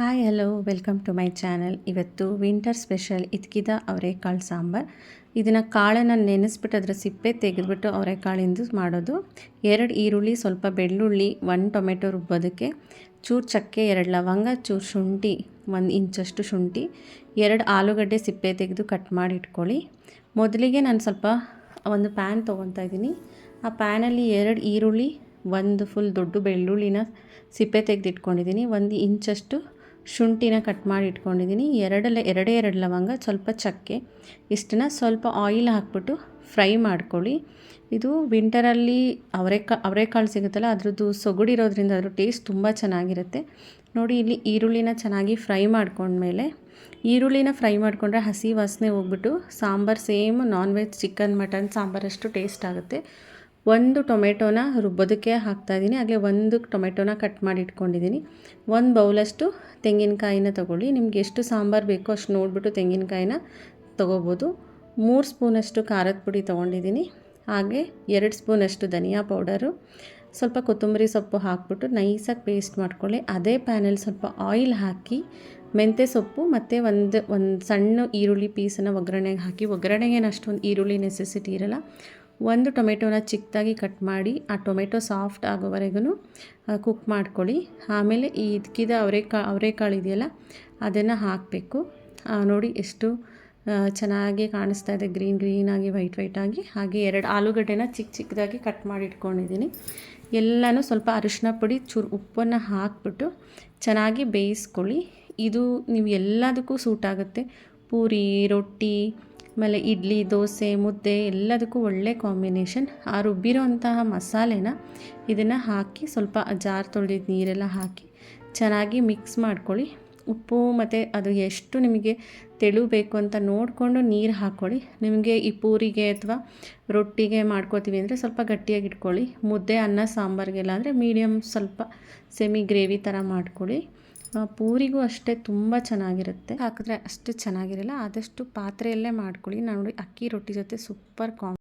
Hi hello welcome to my channel ಇವತ್ತು winter special ಇದ್ಕಿದ ಅವರೆಕಾಳು ಸಾಂಬಾರು. ಇದನ್ನು ಕಾಳನ್ನು ನೆನೆಸ್ಬಿಟ್ಟು ಅದರ ಸಿಪ್ಪೆ ತೆಗೆದುಬಿಟ್ಟು ಅವರೆಕಾಳಿಂದ ಮಾಡೋದು. ಎರಡು ಈರುಳ್ಳಿ, ಸ್ವಲ್ಪ ಬೆಳ್ಳುಳ್ಳಿ, ಒಂದು ಟೊಮೆಟೊ ರುಬ್ಬೋದಕ್ಕೆ, ಚೂರು ಚಕ್ಕೆ, ಎರಡು ಲವಂಗ, ಚೂರು ಶುಂಠಿ, ಒಂದು ಇಂಚಷ್ಟು ಶುಂಠಿ, ಎರಡು ಆಲೂಗಡ್ಡೆ ಸಿಪ್ಪೆ ತೆಗೆದು ಕಟ್ ಮಾಡಿ ಇಟ್ಕೊಳ್ಳಿ ಮೊದಲಿಗೆ ನಾನು ಸ್ವಲ್ಪ ಒಂದು ಪ್ಯಾನ್ ತೊಗೊತಾ ಇದ್ದೀನಿ. ಆ ಪ್ಯಾನಲ್ಲಿ ಎರಡು ಈರುಳ್ಳಿ, ಒಂದು ಫುಲ್ ದೊಡ್ಡ ಬೆಳ್ಳುಳ್ಳಿನ ಸಿಪ್ಪೆ ತೆಗೆದಿಟ್ಕೊಂಡಿದ್ದೀನಿ. ಒಂದು ಇಂಚಷ್ಟು ಶುಂಠಿನ ಕಟ್ ಮಾಡಿ ಇಟ್ಕೊಂಡಿದ್ದೀನಿ. ಎರಡಲ್ಲ ಎರಡೇ ಎರಡು ಲವಂಗ, ಸ್ವಲ್ಪ ಚಕ್ಕೆ. ಇಷ್ಟನ್ನು ಸ್ವಲ್ಪ ಆಯಿಲ್ ಹಾಕ್ಬಿಟ್ಟು ಫ್ರೈ ಮಾಡ್ಕೊಳ್ಳಿ. ಇದು ವಿಂಟರಲ್ಲಿ ಅವರೆಕಾ, ಅವರೆಕಾಳು ಸಿಗುತ್ತಲ್ಲ, ಅದ್ರದ್ದು ಸೊಗಡಿರೋದ್ರಿಂದ ಅದ್ರ ಟೇಸ್ಟ್ ತುಂಬ ಚೆನ್ನಾಗಿರುತ್ತೆ. ನೋಡಿ, ಇಲ್ಲಿ ಈರುಳ್ಳಿನ ಚೆನ್ನಾಗಿ ಫ್ರೈ ಮಾಡ್ಕೊಂಡ್ಮೇಲೆ, ಈರುಳ್ಳಿನ ಫ್ರೈ ಮಾಡಿಕೊಂಡ್ರೆ ಹಸಿ ವಾಸನೆ ಹೋಗ್ಬಿಟ್ಟು sambar same non veg chicken mutton ಸಾಂಬಾರಷ್ಟು taste ಆಗುತ್ತೆ. ಒಂದು ಟೊಮೆಟೊನ ರುಬ್ಬೋದಕ್ಕೆ ಹಾಕ್ತಾಯಿದ್ದೀನಿ ಹಾಗೆ ಒಂದು ಟೊಮೆಟೊನ ಕಟ್ ಮಾಡಿ ಇಟ್ಕೊಂಡಿದ್ದೀನಿ. ಒಂದು ಬೌಲಷ್ಟು ತೆಂಗಿನಕಾಯಿನ ತೊಗೊಳ್ಳಿ. ನಿಮ್ಗೆ ಎಷ್ಟು ಸಾಂಬಾರು ಬೇಕೋ ಅಷ್ಟು ನೋಡಿಬಿಟ್ಟು ತೆಂಗಿನಕಾಯಿನ ತೊಗೋಬೋದು. ಮೂರು ಸ್ಪೂನಷ್ಟು ಖಾರದ ಪುಡಿ ತೊಗೊಂಡಿದ್ದೀನಿ. ಹಾಗೆ ಎರಡು ಸ್ಪೂನಷ್ಟು ಧನಿಯಾ ಪೌಡರು. ಸ್ವಲ್ಪ ಕೊತ್ತಂಬರಿ ಸೊಪ್ಪು ಹಾಕ್ಬಿಟ್ಟು ನೈಸಾಗಿ ಪೇಸ್ಟ್ ಮಾಡ್ಕೊಳ್ಳಿ. ಅದೇ ಪ್ಯಾನಲ್ಲಿ ಸ್ವಲ್ಪ ಆಯಿಲ್ ಹಾಕಿ, ಮೆಂತ್ಯ ಸೊಪ್ಪು ಮತ್ತು ಒಂದು ಒಂದು ಸಣ್ಣ ಈರುಳ್ಳಿ ಪೀಸನ್ನು ಒಗ್ಗರಣೆಗೆ ಹಾಕಿ. ಒಗ್ಗರಣೆಗೆ ಅಷ್ಟೊಂದು ಈರುಳ್ಳಿ ನೆಸೆಸಿಟಿ ಇರಲ್ಲ. ಒಂದು ಟೊಮೆಟೊನ ಚಿಕ್ಕದಾಗಿ ಕಟ್ ಮಾಡಿ ಆ ಟೊಮೆಟೊ ಸಾಫ್ಟ್ ಆಗೋವರೆಗೂ ಕುಕ್ ಮಾಡ್ಕೊಳ್ಳಿ. ಆಮೇಲೆ ಈ ಇದಕ್ಕಿದ ಅವರೆಕಾಳು ಅವರೆಕಾಳು ಇದೆಯಲ್ಲ, ಅದನ್ನು ಹಾಕಬೇಕು. ನೋಡಿ ಎಷ್ಟು ಚೆನ್ನಾಗಿ ಕಾಣಿಸ್ತಾ ಇದೆ. ಗ್ರೀನ್ ಗ್ರೀನಾಗಿ ವೈಟ್ ವೈಟಾಗಿ ಹಾಗೆ ಎರಡು ಆಲೂಗಡ್ಡೆನ ಚಿಕ್ಕ ಚಿಕ್ಕದಾಗಿ ಕಟ್ ಮಾಡಿ ಇಟ್ಕೊಂಡಿದ್ದೀನಿ. ಎಲ್ಲನೂ ಸ್ವಲ್ಪ ಅರಿಶಿನ ಪುಡಿ, ಚೂರು ಉಪ್ಪನ್ನು ಹಾಕ್ಬಿಟ್ಟು ಚೆನ್ನಾಗಿ ಬೇಯಿಸ್ಕೊಳ್ಳಿ. ಇದು ನೀವು ಎಲ್ಲದಕ್ಕೂ ಸೂಟ್ ಆಗುತ್ತೆ. ಪೂರಿ, ರೊಟ್ಟಿ ಆಮೇಲೆ ಇಡ್ಲಿ, ದೋಸೆ, ಮುದ್ದೆ ಎಲ್ಲದಕ್ಕೂ ಒಳ್ಳೆ ಕಾಂಬಿನೇಷನ್ ಆ ರುಬ್ಬಿರೋ ಅಂತಹ ಮಸಾಲೆನ ಇದನ್ನು ಹಾಕಿ ಸ್ವಲ್ಪ ಜಾರ್ ತೊಳೆದಿದ್ದ ನೀರೆಲ್ಲ ಹಾಕಿ ಚೆನ್ನಾಗಿ ಮಿಕ್ಸ್ ಮಾಡ್ಕೊಳ್ಳಿ. ಉಪ್ಪು ಮತ್ತು ಅದು ಎಷ್ಟು ನಿಮಗೆ ತೆಳುಬೇಕು ಅಂತ ನೋಡಿಕೊಂಡು ನೀರು ಹಾಕ್ಕೊಳ್ಳಿ. ನಿಮಗೆ ಈ ಪೂರಿಗೆ ಅಥವಾ ರೊಟ್ಟಿಗೆ ಮಾಡ್ಕೋತೀವಿ ಅಂದರೆ ಸ್ವಲ್ಪ ಗಟ್ಟಿಯಾಗಿ ಇಟ್ಕೊಳ್ಳಿ. ಮುದ್ದೆ, ಅನ್ನ, ಸಾಂಬಾರಿಗೆಲ್ಲ ಅಂದರೆ ಮೀಡಿಯಮ್ ಸ್ವಲ್ಪ ಸೆಮಿ ಗ್ರೇವಿ ಥರ ಮಾಡ್ಕೊಳ್ಳಿ. ಪೂರಿಗೂ ಅಷ್ಟೇ ತುಂಬ ಚೆನ್ನಾಗಿರುತ್ತೆ. ಹಾಕಿದ್ರೆ ಅಷ್ಟು ಚೆನ್ನಾಗಿರಲ್ಲ, ಆದಷ್ಟು ಪಾತ್ರೆಯಲ್ಲೇ ಮಾಡ್ಕೊಳ್ಳಿ. ನೋಡಿ ಅಕ್ಕಿ ರೊಟ್ಟಿ ಜೊತೆ ಸೂಪರ್ ಕಾಮ್